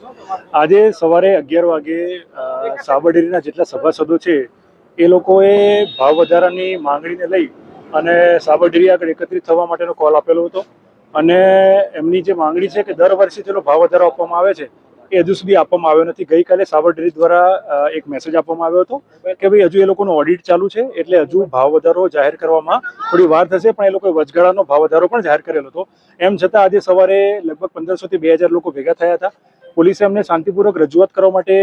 આજે સવારે અગિયાર વાગે સાબરડેરીના જેટલા સભાસદો છે, એ લોકોએ ભાવ વધારાની માંગણીને લઈ અને સાબરડેરી આગળ એકત્રિત થવા માટેનો કોલ આપેલો હતો. અને એમની જે માંગણી છે કે દર વર્ષે જેનો ભાવ વધારો આપવામાં આવે છે, એ હજુ સુધી આપવામાં આવ્યો નથી. ગઈકાલે સાબરડેરી દ્વારા એક મેસેજ આપવામાં આવ્યો હતો કે ભાઈ, હજુ એ લોકોનું ઓડિટ ચાલુ છે, એટલે હજુ ભાવ વધારો જાહેર કરવામાં થોડી વાર થશે, પણ એ લોકોએ વચગાળાનો ભાવ વધારો પણ જાહેર કરેલો હતો. એમ છતાં આજે સવારે લગભગ પંદરસોથી બે હજાર લોકો ભેગા થયા હતા. પોલીસે અમને શાંતિપૂર્વક રજૂઆત કરવા માટે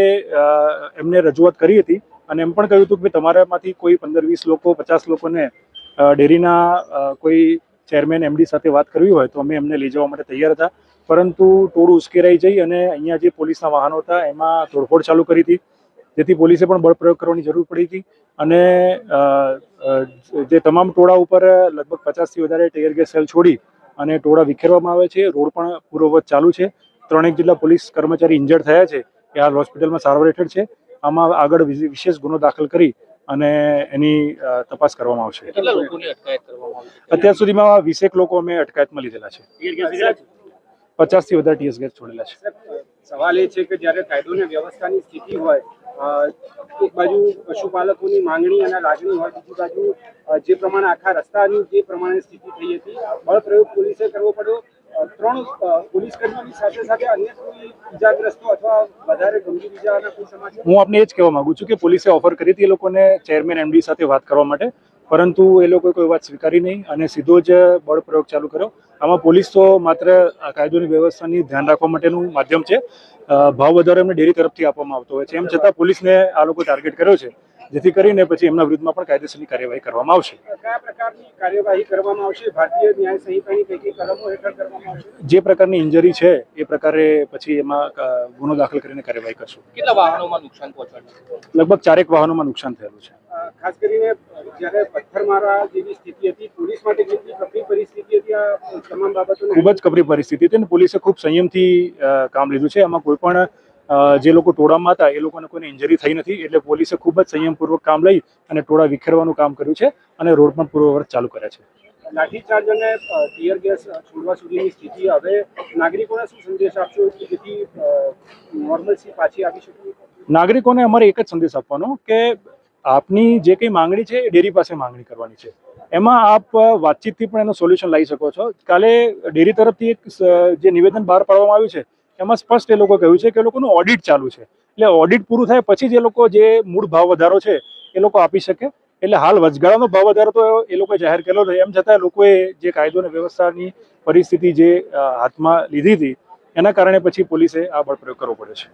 એમને રજૂઆત કરી હતી અને એમ પણ કહ્યું હતું કે તમારામાંથી કોઈ પંદર વીસ લોકો, પચાસ લોકોને ડેરીના કોઈ ચેરમેન એમડી સાથે વાત કરવી હોય તો અમે એમને લઈ જવા માટે તૈયાર હતા. પરંતુ ટોળું ઉશ્કેરાઈ જઈ અને અહીંયા જે પોલીસના વાહનો હતા, એમાં તોડફોડ ચાલુ કરી હતી. જેથી પોલીસે પણ બળપ્રયોગ કરવાની જરૂર પડી હતી અને જે તમામ ટોળા ઉપર લગભગ પચાસથી વધારે ટેયર ગેસ સેલ છોડી અને ટોળા વિખેરવામાં આવે છે. રોડ પણ પૂર્વવત ચાલુ છે. ત્રણેક જેટલા પોલીસ કર્મચારી ઇન્જર્ડ થયા છે એ હાલ હોસ્પિટલમાં સારવાર હેઠળ છે. આમાં આગળ વિશેષ ગુનો દાખલ કરી અને એની તપાસ કરવામાં આવશે. અત્યાર સુધીમાં વીસેક લોકો અમે અટકાયતમાં લીધેલા છે. પચાસથી વધારે ટીએસ ગેસ છોડેલા છે. સવાલ એ છે કે જ્યારે કાયદો અને વ્યવસ્થાની સ્થિતિ હોય એક બાજુ પશુપાલકોની માંગણી અને લાગણી હોય બીજી બાજુ જે પ્રમાણે આખા રસ્તાની જે પ્રમાણે સ્થિતિ થઈ હતી બળપ્રયોગ પોલીસે કરવો પડ્યો ત્રણ પોલીસ કર્મીઓની સાથે સાથે અન્ય કોઈ ઇજાગ્રસ્તો અથવા વધારે ગંભીર ઇજાના કોઈ સમાચાર? હું આપને એ જ કહેવા માંગુ છું કે પોલીસે ઓફર કરી હતી એ લોકોને ચેરમેન એમડી સાથે વાત કરવા માટે, પરંતુ એ લોકોએ કોઈ વાત સ્વીકારી નહીં અને સીધો જ બળ પ્રયોગ ચાલુ કર્યો. આમાં પોલીસ તો માત્ર કાયદોની વ્યવસ્થાની ધ્યાન રાખવા માટેનું માધ્યમ છે. ભાવ વધારો એમને ડેરી તરફથી આપવામાં આવતો હોય છે. એમ છતાં પોલીસને આ લોકો ટાર્ગેટ કર્યો છે, જેથી કરીને પછી એમના વિરુદ્ધમાં પણ કાયદેસરની કાર્યવાહી કરવામાં આવશે. કયા પ્રકારની કાર્યવાહી કરવામાં આવશે? ભારતીય ન્યાય સંહિતાની કઈ કઈ કલમો હેઠળ કરવામાં આવશે? જે પ્રકારની ઇન્જરી છે એ પ્રકારે પછી એમાં ગુનો દાખલ કરીને કાર્યવાહી કરશું. કેટલા વાહનોમાં નુકસાન પહોંચાડ્યું? લગભગ ચારેક વાહનોમાં નુકસાન થયેલું છે. ખાસ કરીને જ્યારે પથ્થરમારા જેવી સ્થિતિ હતી પોલીસ માટે કેટલી કપરી પરિસ્થિતિ હતી આ તમામ બાબતો ખૂબ જ કપરી પરિસ્થિતિ હતી અને પોલીસે ખૂબ સંયમથી કામ લીધું છે. એમાં કોઈ પણ જે લોકો ટોળામાં હતા એ લોકોને કોઈને ઇન્જરી થઈ નથી એટલે પોલીસે ખૂબ જ સંયમપૂર્વક કામ લઈ અને ટોળા વિખેરવાનું કામ કર્યું છે અને રોડ પણ પૂર્વવર્ત ચાલુ કર્યા છે. લાઠીચાર્જ અને ટીયર ગેસ છોડવા સુધીની સ્થિતિ હવે નાગરિકોને શું સંદેશ આપશો કે જેથી નોર્મલસી પાછી આવી શકે? નાગરિકોને અમારે એક જ સંદેશ આપવાનો કે આપની જે કંઈ માંગણી છે એ ડેરી પાસે માંગણી કરવાની છે. એમાં આપ વાતચીતથી પણ એનું સોલ્યુશન લાવી શકો છો. કાલે ડેરી તરફથી એક જે નિવેદન બહાર પાડવામાં આવ્યું છે એમાં સ્પષ્ટ એ લોકો કહ્યું છે કે એ લોકોનું ઓડિટ ચાલુ છે. એટલે ઓડિટ પૂરું થાય પછી જ લોકો જે મૂળ ભાવ વધારો છે, એ લોકો આપી શકે. એટલે હાલ વચગાળાનો ભાવ વધારો તો એ લોકોએ જાહેર કરેલો છે. એમ છતાં લોકોએ જે કાયદો અને વ્યવસ્થાની પરિસ્થિતિ જે હાથમાં લીધી હતી, એના કારણે પછી પોલીસે આ બળ પ્રયોગ કરવો પડ્યો છે.